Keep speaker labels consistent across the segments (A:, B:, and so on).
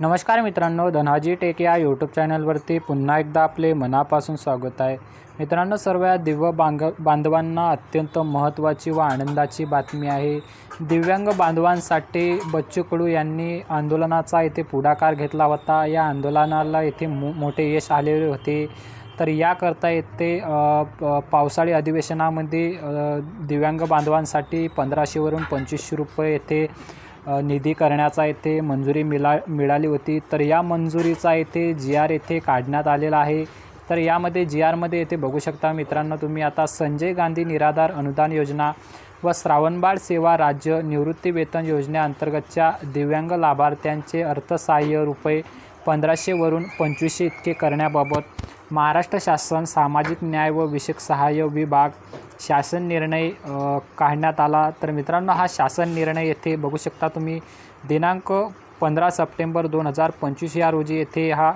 A: नमस्कार मित्रांनो धनाजी टेक या यूट्यूब चॅनलवरती पुन्हा एकदा आपले मनापासून स्वागत आहे. मित्रांनो सर्व या दिव्य बांग बांधवांना अत्यंत महत्त्वाची व आनंदाची बातमी आहे. दिव्यांग बांधवांसाठी बच्चू कडू यांनी आंदोलनाचा येथे पुढाकार घेतला होता. या आंदोलनाला येथे मो मोठे यश आलेले होते. तर याकरता येथे पावसाळी अधिवेशनामध्ये दिव्यांग बांधवांसाठी पंधराशेवरून पंचवीसशे रुपये येथे निधी करण्याचा येथे मंजुरी मिळा मिळाली होती. तर या मंजुरीचा येथे जी आर येथे काढण्यात आलेला आहे. तर यामध्ये जी आरमध्ये येथे बघू शकता मित्रांनो तुम्ही आता संजय गांधी निराधार अनुदान योजना व श्रावणबाळ सेवा राज्य निवृत्ती वेतन योजनेअंतर्गतच्या दिव्यांग लाभार्थ्यांचे अर्थसहाय्य रुपये पंधराशेवरून पंचवीसशे इतके करण्याबाबत महाराष्ट्र शासन सामाजिक न्याय व विषयक सहाय्य विभाग शासन निर्णय काढण्यात आला. तर मित्रांनो हा शासन निर्णय येथे बघू शकता तुम्ही. दिनांक पंधरा सप्टेंबर दोन हजार पंचवीस या रोजी येथे हा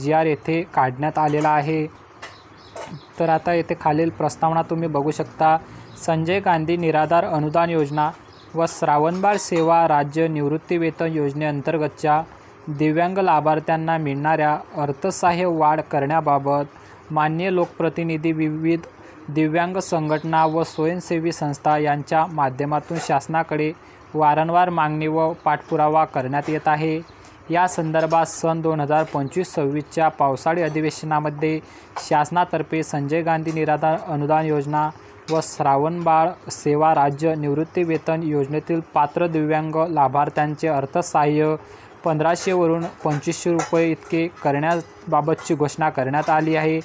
A: जी आर येथे काढण्यात आलेला आहे. तर आता येथे खालील प्रस्तावना तुम्ही बघू शकता. संजय गांधी निराधार अनुदान योजना व श्रावणबाळ सेवा राज्य निवृत्ती वेतन योजनेअंतर्गतच्या दिव्यांग लाभार्थ्यांना मिळणाऱ्या अर्थसहाय्य वाढ करण्याबाबत मान्य लोकप्रतिनिधी विविध दिव्यांग संघटना व स्वयंसेवी संस्था यांच्या माध्यमातून शासनाकडे वारंवार मागणी व पाठपुरावा करण्यात येत आहे. या संदर्भात सन दोन हजार पंचवीस सव्वीसच्या पावसाळी अधिवेशनामध्ये शासनातर्फे संजय गांधी निराधार अनुदान योजना व श्रावणबाळ सेवा राज्य निवृत्ती वेतन योजनेतील पात्र दिव्यांग लाभार्थ्यांचे अर्थसहाय्य पंधराशेवरून पंचवीसशे रुपये इतके करण्याबाबतची घोषणा करण्यात आली आहे.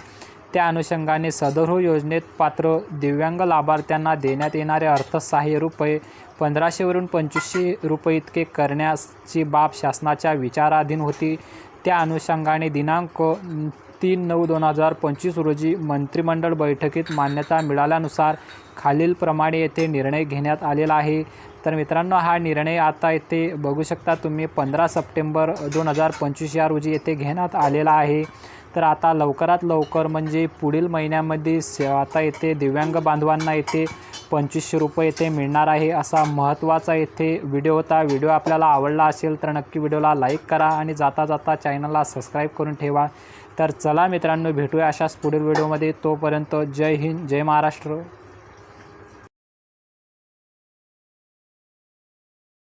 A: त्या अनुषंगाने सदर हो योजनेत पात्र दिव्यांग लाभार्थ्यांना देण्यात येणारे अर्थसहाय्य रुपये पंधराशेवरून पंचवीसशे रुपये इतके करण्याची बाब शासनाच्या विचाराधीन होती. त्या अनुषंगाने दिनांक तीन नऊ दोन हजार पंचवीस रोजी मंत्रिमंडळ बैठकीत मान्यता मिळाल्यानुसार खालीलप्रमाणे येथे निर्णय घेण्यात आलेला आहे. तर मित्रांनो हा निर्णय आता येथे बघू शकता तुम्ही पंधरा सप्टेंबर दोन हजार पंचवीस या रोजी येथे घेण्यात आलेला आहे. तर आता लवकरात लवकर म्हणजे पुढील महिन्यामध्ये से आता येथे दिव्यांग बांधवांना येथे पंचवीसशे रुपये येथे मिळणार आहे असा महत्त्वाचा येथे व्हिडिओ होता. व्हिडिओ आपल्याला आवडला असेल तर नक्की व्हिडिओला लाईक करा आणि जाता जाता चॅनलला सबस्क्राईब करून ठेवा. तर चला मित्रांनो भेटूया अशाच पुढील व्हिडिओमध्ये. तोपर्यंत जय हिंद जय महाराष्ट्र.